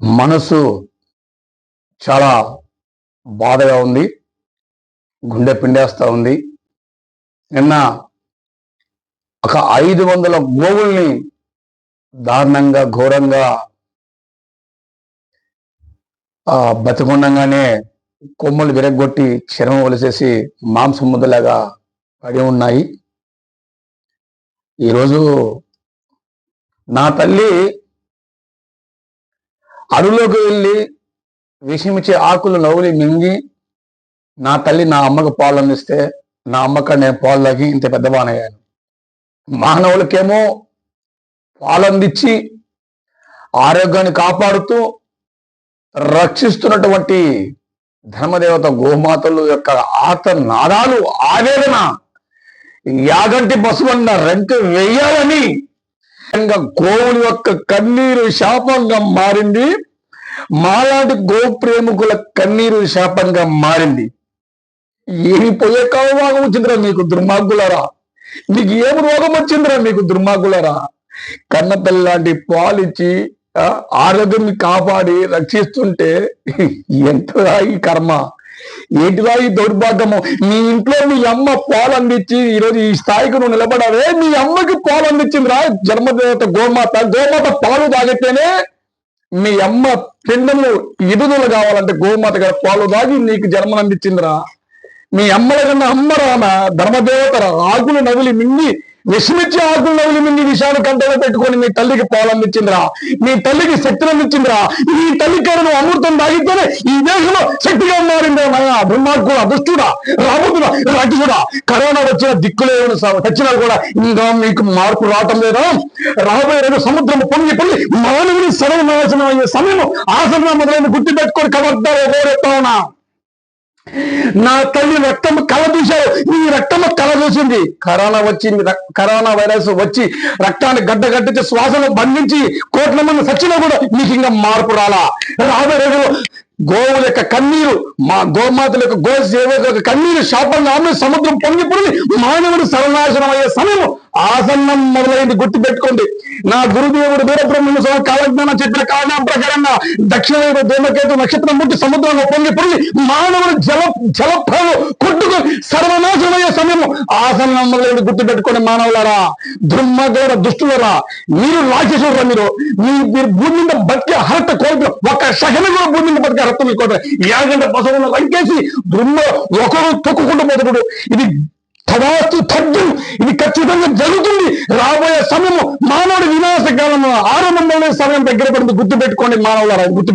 మనసు చాలా బాధగా ఉంది గుండె పిండేస్తూ ఉంది. నిన్న ఒక ఐదు వందల గోవుల్ని దారుణంగా ఘోరంగా ఆ, కొమ్మలు కొమ్ములు విరగొట్టి చర్మం వలిసేసి మాంసం ముద్దలాగా పడి ఉన్నాయి. ఈరోజు నా తల్లి అడవులోకి వెళ్ళి విషమిచ్చే ఆకులు నవ్వులి మింగి నా తల్లి నా అమ్మకు పాలు అందిస్తే నా అమ్మక నేను పాలు తాగి ఇంత పెద్దవానయ్యాను మానవులకేమో పాలు అందించి ఆరోగ్యాన్ని కాపాడుతూ రక్షిస్తున్నటువంటి ధర్మదేవత గోమాతలు యొక్క ఆత నాదాలు ఆవేదన యాగంటి బసవన్న రెంక వెయ్యాలని గోవుల యొక్క కన్నీరు శాపంగా మారింది. మాలాంటి గో ప్రేమికుల కన్నీరు శాపంగా మారింది. ఏమి పోయే కావవాగం వచ్చిందిరా మీకు దుర్మార్గులరా? మీకు ఏం రోగం వచ్చిందిరా మీకు దుర్మార్గులరా? కన్న పాలిచ్చి ఆరోగ్యం కాపాడి రక్షిస్తుంటే ఎంత ఈ కర్మ? ఏంటిదా ఈ దౌర్భాగ్యము? మీ ఇంట్లో మీ అమ్మ పాలందించి ఈరోజు ఈ స్థాయికి నువ్వు నిలబడావే? మీ అమ్మకి పాలు అందించిందిరా జన్మదేవత గోమాత గోమాత పాలు తాగితేనే మీ అమ్మ పిండలు ఎదుగుదల కావాలంటే గోమాత గారు పాలు తాగి నీకు జన్మనందించిందిరా మీ అమ్మల కన్నా అమ్మరామ ధర్మదేవత ఆకులు నవిలి మింగి విషమిచ్చి ఆకులు నవిలి మింగి విషాన్ని కంటలో పెట్టుకొని మీ తల్లికి పాలందించిందిరా మీ తల్లికి శక్తిని అందించిందిరా ఈ తల్లి కరును అమృతం తాగితేనే ఈ దేశంలో శక్తిగా మారింది నాయన కూడా దుష్టుడా రాబోతుడా రాక్షసుడా కరోనా వచ్చిన దిక్కులే వచ్చినా కూడా ఇంకా మీకు మార్పు రావటం లేదా? రాబోయే రోజు సముద్రం పొంగి పొంగి మానవుని సర్వనాశనం అయ్యే సమయం ఆసన మొదలైన గుర్తు పెట్టుకొని కబడ్డారు ఓరేస్తా ఉన్నా నా తల్లి రక్తం కలదూశారు. నీ ఈ రక్తం కల కరోనా వచ్చింది. కరోనా వైరస్ వచ్చి రక్తాన్ని గడ్డ గడ్డించి శ్వాసను బంధించి కోట్ల మంది సచ్చినా కూడా నీకు ఇంకా మార్పు రాలా? రాబోయే రోజుల్లో గోవుల యొక్క కన్నీరు మా గోమాతల యొక్క గో సేవ యొక్క కన్నీరు శాపంగా ఆమె సముద్రం పొంగిపోయి మానవుడు సర్వనాశనం అయ్యే సమయం ఆసన్నం మొదలైంది. గుర్తు పెట్టుకోండి. నా గురుదేవుడు వీరబ్రహ్మ స్వామి కాలజ్ఞానం చెప్పిన కారణం ప్రకారంగా దక్షిణ వైపు ధూమకేతు నక్షత్రం ముట్టి సముద్రంలో పొంగి పొంగి మానవుడు జల జలప్రలు కొట్టుకుని సర్వనాశనమయ్యే సమయం ఆసన్నం మొదలైంది. గుర్తు పెట్టుకోండి మానవులారా దుర్మగల దుష్టులరా మీరు రాక్షసులరా మీరు. మీ- మీరు భూమి మీద బతికే అర్హత కోరుకు ఒక సెకండ్ కూడా భూమి మీద బతికే అర్హత మీకు యాగంట పశువులను లంకేసి దుర్మ ఒకరు తొక్కుకుంటూ పోతుడు. ఇది తదాస్తు తథ్యం ఇది ఖచ్చితంగా జరుగుతుంది. రాబోయే సమయము మానవుడి వినాశ కాలము ఆరంభంలో సమయం దగ్గర పడింది. గుర్తు పెట్టుకోండి మానవులారా గుర్తు